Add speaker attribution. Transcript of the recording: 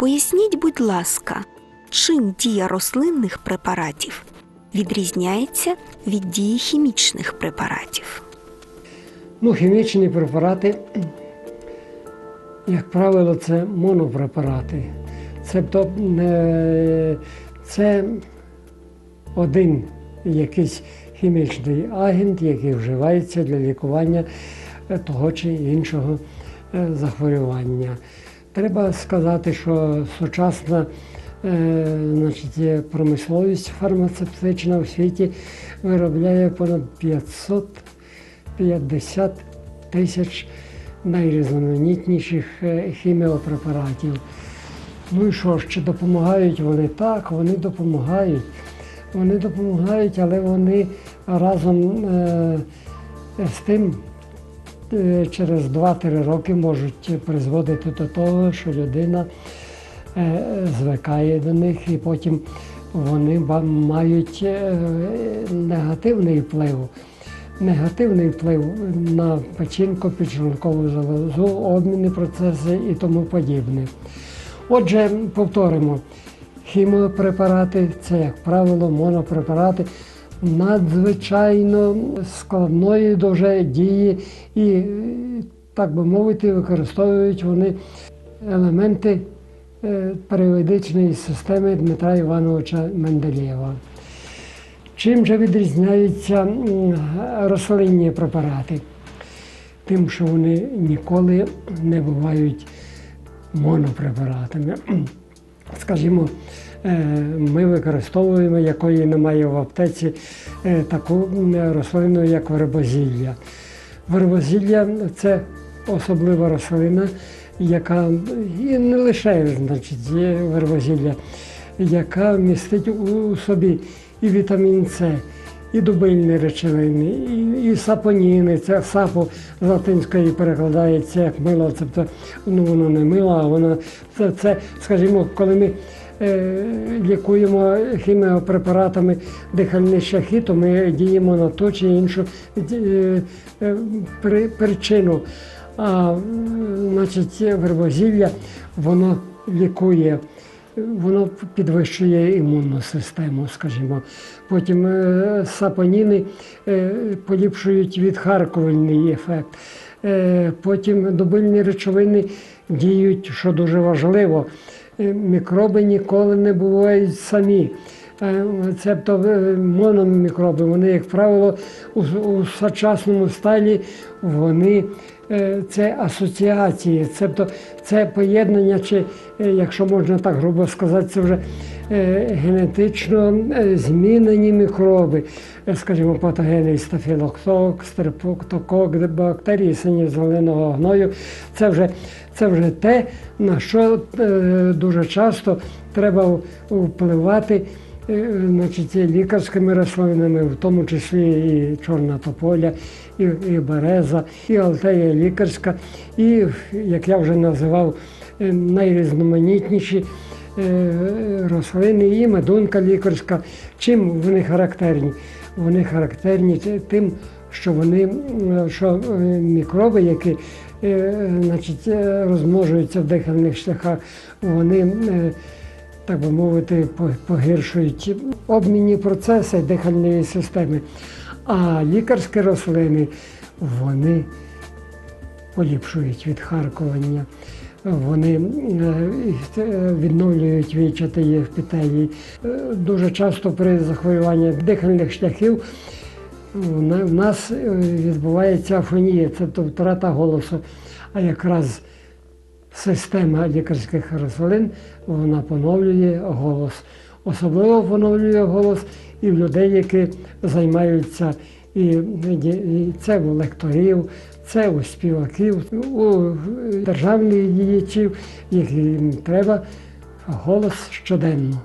Speaker 1: Поясніть, будь ласка, чим дія рослинних препаратів відрізняється від дії хімічних препаратів?
Speaker 2: Ну, хімічні препарати, як правило, це монопрепарати. Тобто е, це один якийсь хімічний агент, який вживається для лікування е, того чи іншого е, захворювання. Треба сказати, що сучасна е, значить, промисловість фармацевтична у світі виробляє понад 550 тисяч найрізноманітніших е, хіміопрепаратів. Ну і що ж, чи допомагають вони так? Вони допомагають. Вони допомагають, але вони разом е, з тим через 2-3 роки можуть призводити до того, що людина е, звикає до них і потім вони мають е, негативний вплив. Негативний вплив на печінку, підшлункову залозу, обмінні процеси і тому подібне. Отже, повторимо, хіміопрепарати це, як правило, монопрепарати надзвичайно складної дуже дії і, е, так би мовити, використовують вони елементи е, періодичної системи Дмитра Івановича Менделєєва. Чим же відрізняються рослинні препарати? Тим, що вони ніколи не бувають монопрепаратами. Скажімо, ми використовуємо, якої немає в аптеці, е, таку рослину, як вербозілля. Вербозілля це особлива рослина, яка і не лише значить, є вербозілля, яка містить у собі і вітамін С, і дубильні речовини, і, і сапоніни. Це сапо з латинської перекладається як мило, тобто ну, воно не мило, а воно це, це скажімо, коли ми е, лікуємо хіміопрепаратами дихальні шляхи, то ми діємо на ту чи іншу е, е, причину. А значить, вербозілля воно лікує, воно підвищує імунну систему, скажімо. Потім е, сапоніни е, поліпшують відхаркувальний ефект. Е, Потім добильні речовини діють, що дуже важливо. Мікроби ніколи не бувають самі. Цебто е, мономікроби, вони, як правило, у, у сучасному стилі вони е, це асоціації, цебто це поєднання, чи, е, якщо можна так грубо сказати, це вже генетично змінені мікроби, скажімо, патогени стафілокок, стрептокок, бактерії синьо-зеленого гною. Це вже, це вже те, на що дуже часто треба впливати значить, лікарськими рослинами, в тому числі і чорна тополя, і, і береза, і алтея лікарська, і, як я вже називав, е, найрізноманітніші е, рослини, і медунка лікарська. Чим вони характерні? Вони характерні тим, що вони що е, мікроби, які е, значить, е, розмножуються в дихальних шляхах, вони е, так би мовити, погіршують обмінні процеси дихальної системи. А лікарські рослини вони поліпшують відхаркування, вони е, е, відновлюють вічати епітелії. Е, Дуже часто при захворюванні дихальних шляхів в нас відбувається афонія, це втрата голосу. А якраз система лікарських рослин вона поновлює голос. Особливо поновлює голос і в людей, які займаються і, і це у лекторів, це у співаків, у державних діячів, яким треба голос щоденно.